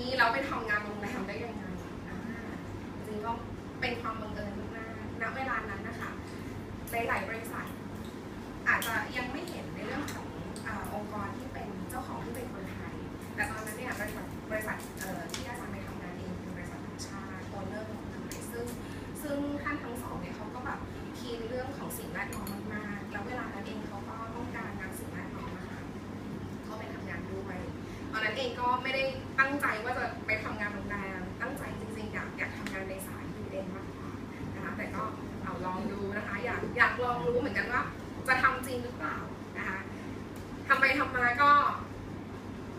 นี้แล้วไปทำงานโรงแรมได้ยังไงจริงก็เป็นความบังเอิญมากๆณเวลานั้นนะคะในหลายบริษัท อาจจะยังไม่เห็นในเรื่องของอองค์กรที่เป็นเจ้าของที่เป็นคนไทย แต่ตอนนั้นเนี่ยบริษัทบริษัทที่อาจารย์ไปทำงานเองเป็นบริษัทต่างชาติโอนเนอร์ของทางไหนซึ่ง ซึ่งท่านทั้งสองเนี่ยเขาก็แบบคีนเรื่องของสิ่งแวดล้อมมากแล้วเวลานั้นเองเขาก็ ก็ไม่ได้ตั้งใจว่าจะไปทำงานโรงแรมตั้งใจจริงๆ อยากอยากทำงานในสายยูเอ็นมากกว่านะคะแต่ก็เอาลองดูนะคะ อยากอยากลองรู้เหมือนกันว่าจะทำจริงหรือเปล่านะคะทำไปทำมาก็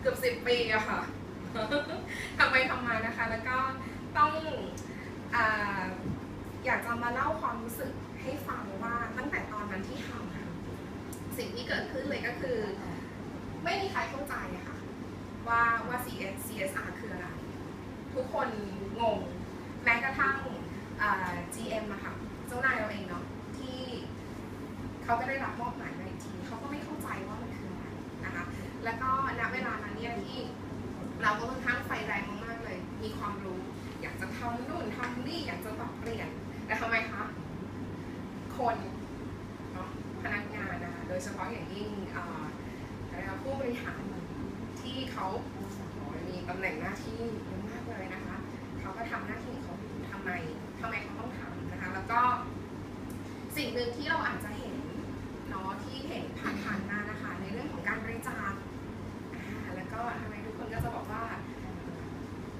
เกือบสิบปีอะค่ะทำไปทำมานะคะ แล้วก็ต้องออยากจะมาเล่าความรู้สึกให้ฟังว่าตั้งแต่ตอนนั้นที่ทำอะสิ่งที่เกิดขึ้นเลยก็คือ ไม่มีใครเข้าใจอะค่ะ ว่าว่า CS CSR คืออะไร ทุกคนงง แม้กระทั่ง GM อะค่ะเจ้านายเราเองเนาะที่เขาก็ได้รับมอบหมายมาอีกทีเขาก็ไม่เข้าใจว่ามันคืออะไรนะคะ แล้วก็ณเวลานั้นเนี่ยที่เราก็ค่อนข้างไฟแรงมากๆเลย มีความรู้ อยากจะทำนู่นทำนี่ อยากจะปรับเปลี่ยน แต่ทำไมคะ คนเนาะพนักงานนะคะ โดยเฉพาะอย่างยิ่งอ่าผู้บริหาร ที่เขาโอ้ยมีตำแหน่งหน้าที่เยอะมากเลยนะคะเขาก็ทำหน้าที่ของเขาทำไมทำไมเขาต้องทำนะคะ แล้วก็สิ่งหนึ่งที่เราอาจจะเห็นเนาะที่เห็นผ่านๆมานะคะ ในเรื่องของการบริจาคแล้วก็ทำไมทุกคนก็จะบอกว่า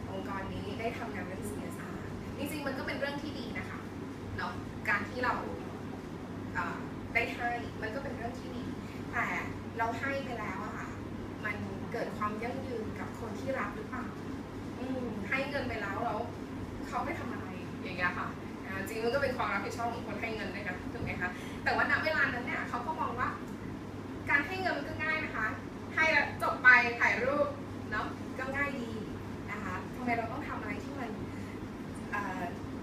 องค์กรนี้ได้ทำงานเรื่อง CSR จริงๆมันก็เป็นเรื่องที่ดีนะคะเนาะการที่เราได้ให้มันก็เป็นเรื่องที่ดี แต่เราให้ไปแล้ว เกิดความยั่งยืนกับคนที่รับหรือเปล่าอืมให้เงินไปแล้วแล้วเขาไปทำอะไรอย่างเงี้ยค่ะจริงๆมันก็เป็นความรับผิดชอบของคนให้เงินด้วยนะถูกไหมคะแต่ว่าณเวลานั้นเนี่ยเขาก็มองว่า การให้เงินมันก็ง่ายนะคะ ให้แล้วจบไปถ่ายรูปเนาะก็ง่ายดีนะคะทำไมเราต้องทำอะไรที่มัน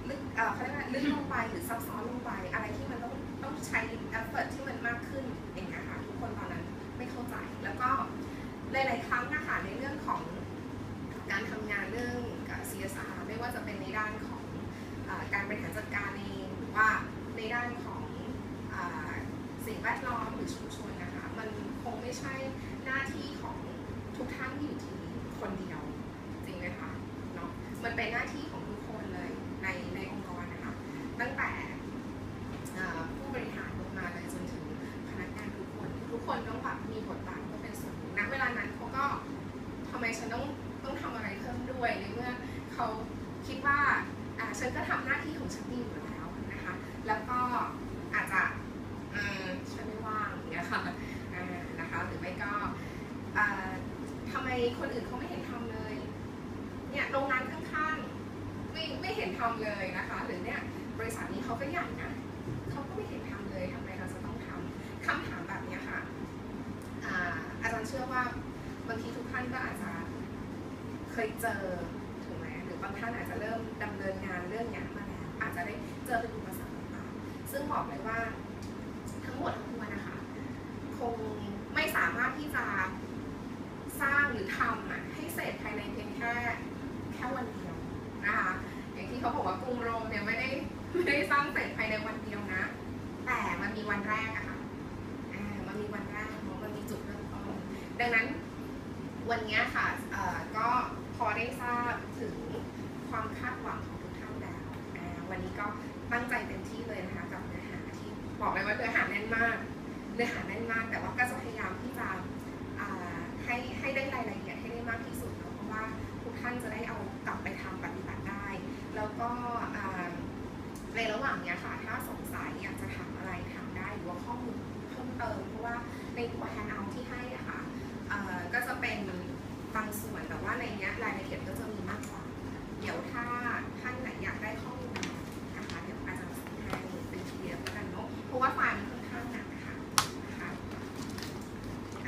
ลึกเอ่อเขาเรียกว่าลึกลงไปหรือซับซ้อนลงไปอะไรที่มันต้องต้องใช้ effort ที่มันมากขึ้นอย่าง CSR ไม่ว่าจะเป็นในด้านของอการบริหารจัดการเองหรือว่าในด้านของอสิ่งแวดล้อมหรือชุมชนนะคะมันคงไม่ใช่หน้าที่ของทุกท่านที่อยู่ที่คนเดียวจริงไหมคะเนาะมันเป็นหน้าที่ของทุกคนเลยในในองค์กรนะคะตั้งแต่ผู้บริหารลงมาเลยจนถึงพนักงานทุกคน ทุกคนต้องแบบมีบทบาทก็เป็นส่วนหนึ่งณเวลานั้นเขาก็ทำไมฉันต้องต้องทำอะไรเพิ่มด้วยในเมื่อ เขาคิดว่าอ่าฉันก็ทำหน้าที่ของฉันดีอยู่แล้วนะคะ แล้วก็อาจจะอืมฉันไม่ว่างอย่างเงี้ยค่ะนะคะ หรือไม่ก็อ่าทำไมคนอื่นเขาไม่เห็นทำเลย เนี่ยโรงงานข้างๆไม่ไม่เห็นทำเลยนะคะ หรือเนี่ยบริษัทนี้เขาก็ใหญ่นะเขาก็ไม่เห็นทำเลยทำไมเราจะต้องทำคำถามแบบเนี้ยค่ะอ่าอาจารย์เชื่อว่าบางทีทุกท่านก็อาจจะเคยเจอ บางท่านอาจจะเริ่มดำเนินงานเรื่องนี้มาแล้วอาจจะได้เจอเป็นอุปสรรคต่างๆซึ่งบอกเลยว่าทั้งหมดทั้งมวลนะคะ คงไม่สามารถที่จะสร้างหรือทำให้เสร็จภายในเพียงแค่แค่วันเดียวนะคะอย่างที่เขาบอกว่ากรุงโรมเนี่ยไม่ได้ไม่ได้สร้างเสร็จภายในวันเดียวนะ แต่มันมีวันแรกอะค่ะอ่ามันมีวันแรกมันมีจุดเริ่มต้นดังนั้นวันนี้ค่ะก็พอได้ทราบถึง ความคาดหวังของทุกท่านแล้ววันนี้ก็ตั้งใจเต็มที่เลยนะคะกับเนื้อหาที่บอกเลยว่าเนื้อหาแน่นมาก เนื้อหาแน่นมาก แต่ว่าก็จะพยายามที่จะให้ให้ได้รายละเอียดให้ได้มากที่สุดเนอะเพราะว่าทุกท่านจะได้เอากลับไปทำปฏิบัติได้ แล้วก็ในระหว่างเนี้ยค่ะถ้าสงสัยอยากจะถามอะไรถามได้หรือว่าข้อมูลเพิ่มเติมเพราะว่าในตัวแฮนเอาที่ให้ะค่ะเอ่อก็จะเป็นบางส่วนแต่ว่าในเนี้ยรายละเอียด